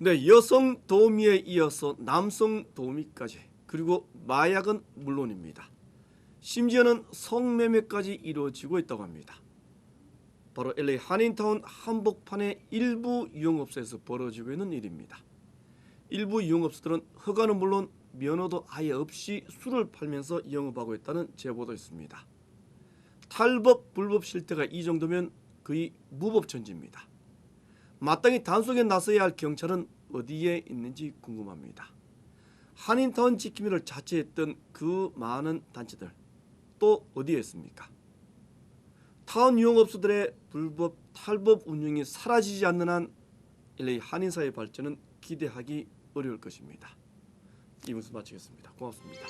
네, 여성 도우미에 이어서 남성 도우미까지 그리고 마약은 물론입니다. 심지어는 성매매까지 이루어지고 있다고 합니다. 바로 LA 한인타운 한복판의 일부 유흥업소에서 벌어지고 있는 일입니다. 일부 유흥업소들은 허가는 물론 면허도 아예 없이 술을 팔면서 영업하고 있다는 제보도 있습니다. 탈법 불법 실태가 이 정도면 거의 무법천지입니다. 마땅히 단속에 나서야 할 경찰은 어디에 있는지 궁금합니다. 한인타운 지킴이를 자처했던 그 많은 단체들 또 어디에 있습니까? 타운 유흥업소들의 불법 탈법 운영이 사라지지 않는 한 LA 한인사회 발전은 기대하기 어려울 것입니다. 이분수 마치겠습니다. 고맙습니다.